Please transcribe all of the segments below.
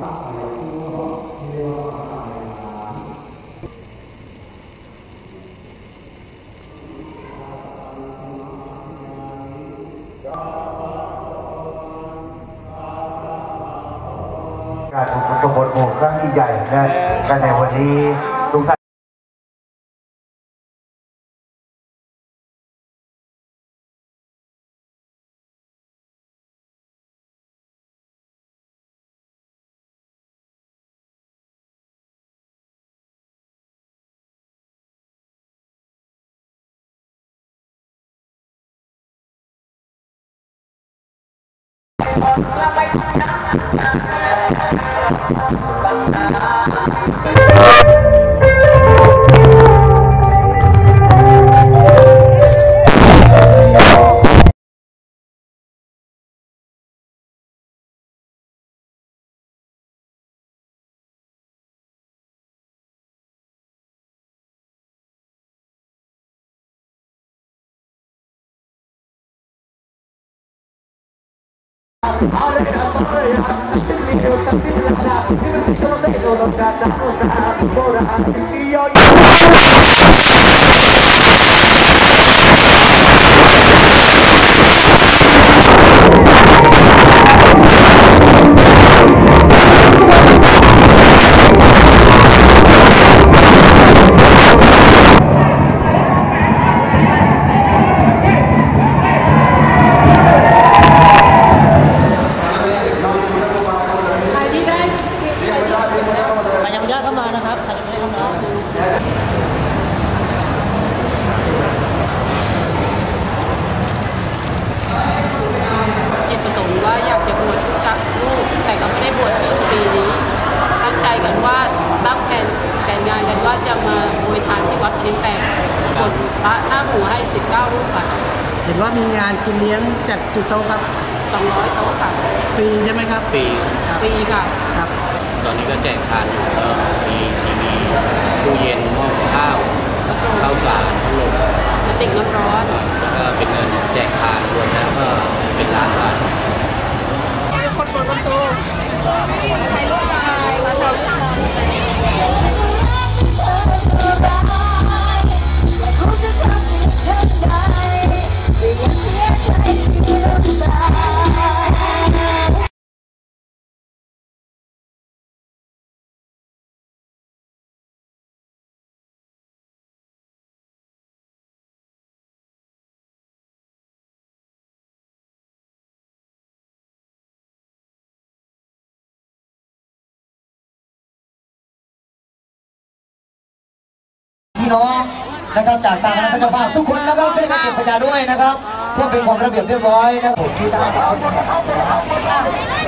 การของสมบูรณ์หมู่ครั้งยิ่ใหญ่นะในวันนี้ ทุก ท่า รูปค่ะเห็นว่ามีงานกินเลี้ยงจัดจุดโต๊ะครับ200โต๊ะค่ะฟรีใช่ไหมครับฟรีครับฟรีค่ะครับ ตอนนี้ก็แจกทานอยู่ก็มีทีวีตู้เย็นหม้อข้าวข้าวสารพัดลมกระติกน้ำร้อน แล้วก็เป็นเงินแจกทานรวมแล้วก็เป็นล้านบาทพี่น้ องนะครับจากทางคณะเจ้าภาพทุกคนนะครับช่วยกันเก็บขยะด้วยนะครับเพื่อเป็นความระเบียบเรียบร้อยนะครับที่ทาง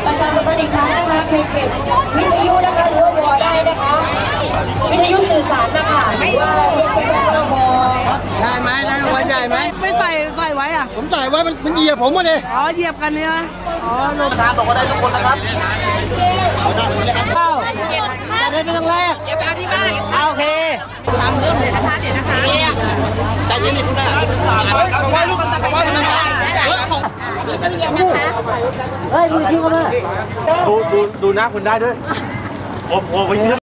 ประชาสัมพันธ์อีกครั้งนะคะใครเก็บวิทยุนะคะหรือว่าอได้นะคะ วิทยุสื่อสารนะคะหรือว่าเรียกสั้นๆว่าบอได้ไหมได้รางวัลใหญ่ไหมไม่ใส่ใส่ไว้อะผมใส่ไว้มันมันเหยียบผมมาเลยอ๋อเหยียบกันเนี่ยอ๋อลงทางบอกว่าได้ทุกคนนะครับเข้าจะ ได้ไม่ต้องแลกเดี๋ยวไปเอาที่บ้านโอเคใจเย็นดิคุณได้คุณฝากไว้ลูกกันแต่ไว้ลูกกันดูดูดูหน้าคุณได้ด้วยโอ้โหไปเยอะ